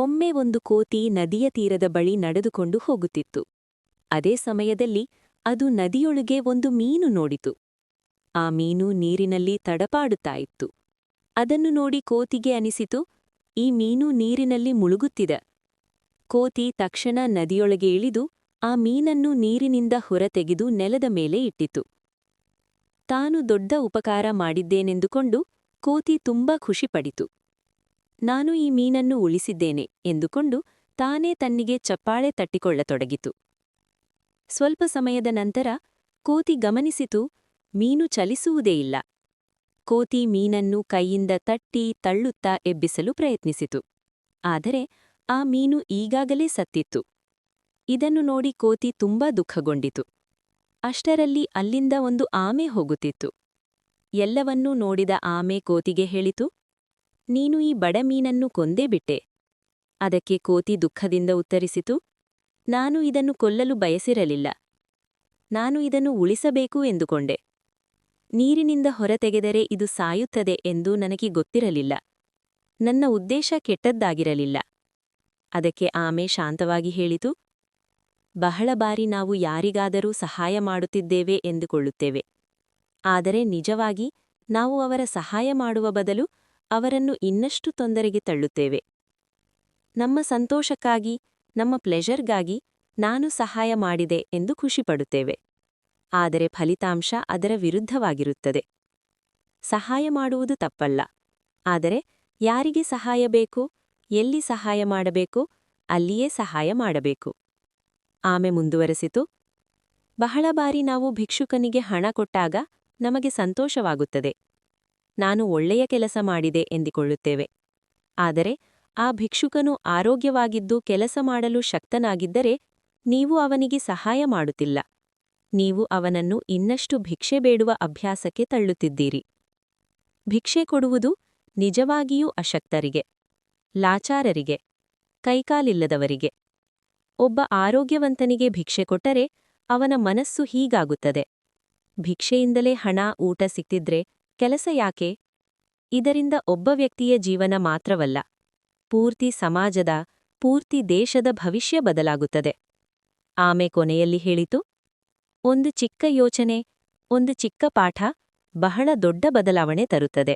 ಒಮ್ಮೆ ಒಂದು ಕೋತಿ ನದಿಯ ತೀರದ ಬಳಿ ನಡೆದುಕೊಂಡು ಹೋಗುತ್ತಿತ್ತು. ಅದೇ ಸಮಯದಲ್ಲಿ ಅದು ನದಿಯೊಳಗೆ ಒಂದು ಮೀನು ನೋಡಿತು. ಆ ಮೀನು ನೀರಿನಲ್ಲಿ ತಡಪಾಡುತ್ತಾ ಇತ್ತು ಅದನ್ನು ನೋಡಿ ಕೋತಿಗೆ ಅನಿಸಿತು, ಈ ಮೀನು ನೀರಿನಲ್ಲಿ ಮುಳುಗುತ್ತಿದೆ. ಕೋತಿ ತಕ್ಷಣ ನದಿಯೊಳಗೆ ಇಳಿದು ಆ ಮೀನನ್ನು ನೀರಿನಿಂದ ಹೊರತೆಗೆದು ನೆಲದ ಮೇಲೆ ಇಟ್ಟಿತು. ತಾನು ದೊಡ್ಡ ಉಪಕಾರ ಮಾಡಿದ್ದೇನೆಂದುಕೊಂಡು ಕೋತಿ ತುಂಬಾ ಖುಷಿಪಡಿತು. ನಾನು ಈ ಮೀನನ್ನು ಉಳಿಸಿದ್ದೇನೆ ಎಂದುಕೊಂಡು ತಾನೇ ತನ್ನಿಗೆ ಚಪ್ಪಾಳೆ ತಟ್ಟಿಕೊಳ್ಳತೊಡಗಿತು. ಸ್ವಲ್ಪ ಸಮಯದ ನಂತರ ಕೋತಿ ಗಮನಿಸಿತು, ಮೀನು ಚಲಿಸುವುದೇ ಇಲ್ಲ. ಕೋತಿ ಮೀನನ್ನು ಕೈಯಿಂದ ತಟ್ಟಿ ತಳ್ಳುತ್ತಾ ಎಬ್ಬಿಸಲು ಪ್ರಯತ್ನಿಸಿತು. ಆದರೆ ಆ ಮೀನು ಈಗಾಗಲೇ ಸತ್ತಿತ್ತು. ಇದನ್ನು ನೋಡಿ ಕೋತಿ ತುಂಬಾ ದುಃಖಗೊಂಡಿತು. ಅಷ್ಟರಲ್ಲಿ ಅಲ್ಲಿಂದ ಒಂದು ಆಮೆ ಹೋಗುತ್ತಿತ್ತು. ಎಲ್ಲವನ್ನೂ ನೋಡಿದ ಆಮೆ ಕೋತಿಗೆ ಹೇಳಿತು ನೀನು ಈ ಬಡ ಮೀನನ್ನು ಕೊಂದೇ ಬಿಟ್ಟೆ. ಅದಕ್ಕೆ ಕೋತಿ ದುಃಖದಿಂದ ಉತ್ತರಿಸಿತು, ನಾನು ಇದನ್ನು ಕೊಲ್ಲಲು ಬಯಸಿರಲಿಲ್ಲ. ನಾನು ಇದನ್ನು ಉಳಿಸಬೇಕು ಎಂದುಕೊಂಡೆ. ನೀರಿನಿಂದ ಹೊರತೆಗೆದರೆ ಇದು ಸಾಯುತ್ತದೆ ಎಂದು ನನಗೆ ಗೊತ್ತಿರಲಿಲ್ಲ. ನನ್ನ ಉದ್ದೇಶ ಕೆಟ್ಟದ್ದಾಗಿರಲಿಲ್ಲ. ಅದಕ್ಕೆ ಆಮೆ ಶಾಂತವಾಗಿ ಹೇಳಿತು, ಬಹಳ ಬಾರಿ ನಾವು ಯಾರಿಗಾದರೂ ಸಹಾಯ ಮಾಡುತ್ತಿದ್ದೇವೆ ಎಂದುಕೊಳ್ಳುತ್ತೇವೆ. ಆದರೆ ನಿಜವಾಗಿ, ನಾವು ಅವರ ಸಹಾಯ ಮಾಡುವ ಬದಲು ಅವರನ್ನು ಇನ್ನಷ್ಟು ತೊಂದರೆಗೆ ತಳ್ಳುತ್ತೇವೆ. ನಮ್ಮ ಸಂತೋಷಕ್ಕಾಗಿ, ನಮ್ಮ ಪ್ಲೆಷರ್ಗಾಗಿ ನಾನು ಸಹಾಯ ಮಾಡಿದೆ ಎಂದು ಖುಷಿಪಡುತ್ತೇವೆ. ಆದರೆ ಫಲಿತಾಂಶ ಅದರ ವಿರುದ್ಧವಾಗಿರುತ್ತದೆ. ಸಹಾಯ ಮಾಡುವುದು ತಪ್ಪಲ್ಲ. ಆದರೆ ಯಾರಿಗೆ ಸಹಾಯ ಬೇಕು, ಎಲ್ಲಿ ಸಹಾಯ ಮಾಡಬೇಕು, ಅಲ್ಲಿಯೇ ಸಹಾಯ ಮಾಡಬೇಕು. ಆಮೆ ಮುಂದುವರೆಸಿತು. ಬಹಳ ಬಾರಿ ನಾವು ಭಿಕ್ಷುಕನಿಗೆ ಹಣ ಕೊಟ್ಟಾಗ ನಮಗೆ ಸಂತೋಷವಾಗುತ್ತದೆ. ನಾನು ಒಳ್ಳೆಯ ಕೆಲಸ ಮಾಡಿದೆ ಎಂದಿಕೊಳ್ಳುತ್ತೇವೆ. ಆದರೆ, ಆ ಭಿಕ್ಷುಕನು ಆರೋಗ್ಯವಾಗಿದ್ದು ಕೆಲಸ ಮಾಡಲು ಶಕ್ತನಾಗಿದ್ದರೆ ನೀವು ಅವನಿಗೆ ಸಹಾಯ ಮಾಡುತ್ತಿಲ್ಲ. ನೀವು ಅವನನ್ನು ಇನ್ನಷ್ಟು ಭಿಕ್ಷೆ ಬೇಡುವ ಅಭ್ಯಾಸಕ್ಕೆ ತಳ್ಳುತ್ತಿದ್ದೀರಿ. ಭಿಕ್ಷೆ ಕೊಡುವುದು ನಿಜವಾಗಿಯೂ ಅಶಕ್ತರಿಗೆ, ಲಾಚಾರರಿಗೆ, ಕೈಕಾಲಿಲ್ಲದವರಿಗೆ. ಒಬ್ಬ ಆರೋಗ್ಯವಂತನಿಗೆ ಭಿಕ್ಷೆ ಕೊಟ್ಟರೆ ಅವನ ಮನಸ್ಸು ಹೀಗಾಗುತ್ತದೆ. ಭಿಕ್ಷೆಯಿಂದಲೇ ಹಣ, ಊಟ ಸಿಕ್ತಿದ್ರೆ ಕೆಲಸ ಯಾಕೆ? ಇದರಿಂದ ಒಬ್ಬ ವ್ಯಕ್ತಿಯ ಜೀವನ ಮಾತ್ರವಲ್ಲ, ಪೂರ್ತಿ ಸಮಾಜದ, ಪೂರ್ತಿ ದೇಶದ ಭವಿಷ್ಯ ಬದಲಾಗುತ್ತದೆ. ಆಮೆ ಕೊನೆಯಲ್ಲಿ ಹೇಳಿತು, ಒಂದು ಚಿಕ್ಕ ಯೋಚನೆ, ಒಂದು ಚಿಕ್ಕ ಪಾಠ ಬಹಳ ದೊಡ್ಡ ಬದಲಾವಣೆ ತರುತ್ತದೆ.